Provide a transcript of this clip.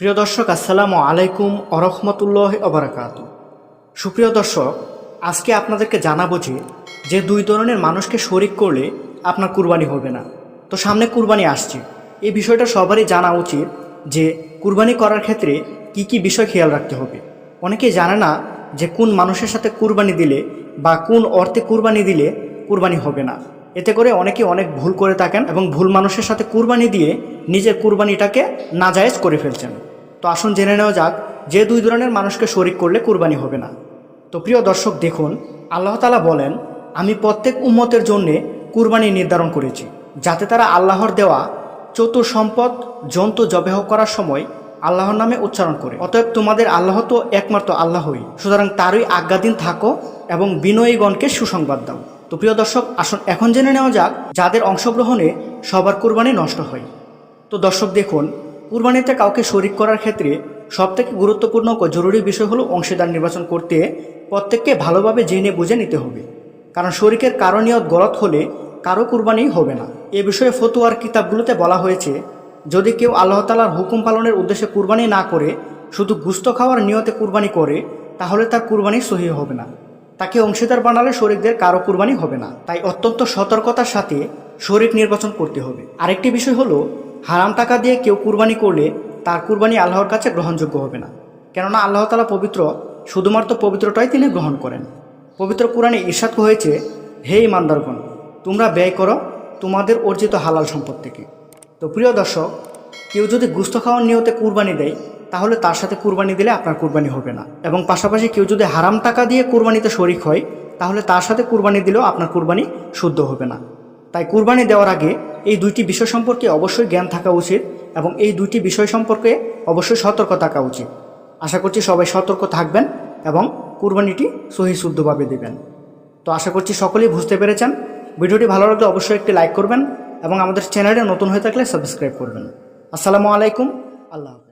প্রিয় দর্শক, আসসালামু আলাইকুম আরহামতুল্লাহ অবরাকাত সুপ্রিয় দর্শক, আজকে আপনাদেরকে জানাব যে যে দুই ধরনের মানুষকে শরিক করলে আপনার কুরবানি হবে না। তো সামনে কুরবানি আসছে। এই বিষয়টা সবারই জানা উচিত যে, কুরবানি করার ক্ষেত্রে কি কি বিষয় খেয়াল রাখতে হবে। অনেকেই জানে না যে, কোন মানুষের সাথে কুরবানি দিলে বা কোন অর্থে কুরবানি দিলে কুরবানি হবে না। এতে করে অনেকে অনেক ভুল করে থাকেন এবং ভুল মানুষের সাথে কুরবানি দিয়ে নিজের কুরবানিটাকে নাজায়েজ করে ফেলছেন। তো আসুন জেনে নেওয়া যাক যে দুই ধরনের মানুষকে শরিক করলে কুরবানি হবে না। তো প্রিয় দর্শক, দেখুন, আল্লাহ তালা বলেন, আমি প্রত্যেক উম্মতের জন্যে কুরবানি নির্ধারণ করেছি, যাতে তারা আল্লাহর দেওয়া চতুর সম্পদ জন্তু জবেহ করার সময় আল্লাহর নামে উচ্চারণ করে। অতএব তোমাদের আল্লাহ তো একমাত্র আল্লাহই। সুতরাং তারই আজ্ঞাধীন থাকো এবং বিনয়ীগণকে সুসংবাদ দাও। তো প্রিয় দর্শক, আসুন এখন জেনে নেওয়া যাক, যাদের অংশগ্রহণে সবার কুরবানি নষ্ট হয়। তো দর্শক, দেখুন কুরবানিতে কাউকে শরিক করার ক্ষেত্রে সবথেকে গুরুত্বপূর্ণ ও জরুরি বিষয় হলো অংশীদার নির্বাচন করতে প্রত্যেককে ভালোভাবে জেনে বুঝে নিতে হবে। কারণ শরিকের কারণীয় গলত হলে কারও কুরবানি হবে না। এ বিষয়ে ফতুয়ার কিতাবগুলোতে বলা হয়েছে, যদি কেউ আল্লাহ তালার হুকুম পালনের উদ্দেশ্যে কুরবানি না করে, শুধু গুস্ত খাওয়ার নিয়তে কুরবানি করে, তাহলে তার কুরবানি সহি হবে না। তাকে অংশীদার বানালে শরিকদের কারও কুরবানি হবে না। তাই অত্যন্ত সতর্কতার সাথে শরিক নির্বাচন করতে হবে। আরেকটি বিষয় হলো হারাম টাকা দিয়ে কেউ কুরবানি করলে তার কুরবানি আল্লাহর কাছে গ্রহণযোগ্য হবে না। কেননা আল্লাহ তালা পবিত্র, শুধুমাত্র পবিত্রটাই তিনি গ্রহণ করেন। পবিত্র কোরআনে ঈর্ষাদ হয়েছে হে ইমানদারগণ, তোমরা ব্যয় করো তোমাদের অর্জিত হালাল সম্পদ থেকে। তো প্রিয় দর্শক, কেউ যদি গুস্ত খাওয়ার নিয়তে কুরবানি দেয়, তাহলে তার সাথে কুরবানি দিলে আপনার কুরবানি হবে না। এবং পাশাপাশি কেউ যদি হারাম টাকা দিয়ে কুরবানিতে শরিক হয়, তাহলে তার সাথে কুরবানি দিলেও আপনার কুরবানি শুদ্ধ হবে না। তাই কুরবানি দেওয়ার আগে এই দুইটি বিষয় সম্পর্কে অবশ্যই জ্ঞান থাকা উচিত এবং এই দুইটি বিষয় সম্পর্কে অবশ্যই সতর্ক থাকা উচিত। আশা করছি সবাই সতর্ক থাকবেন এবং কুরবানিটি সহি শুদ্ধভাবে দেবেন। তো আশা করছি সকলেই বুঝতে পেরেছেন। ভিডিওটি ভালো লাগলে অবশ্যই একটি লাইক করবেন এবং আমাদের চ্যানেলে নতুন হয়ে থাকলে সাবস্ক্রাইব করবেন। আসসালামু আলাইকুম। আল্লাহ।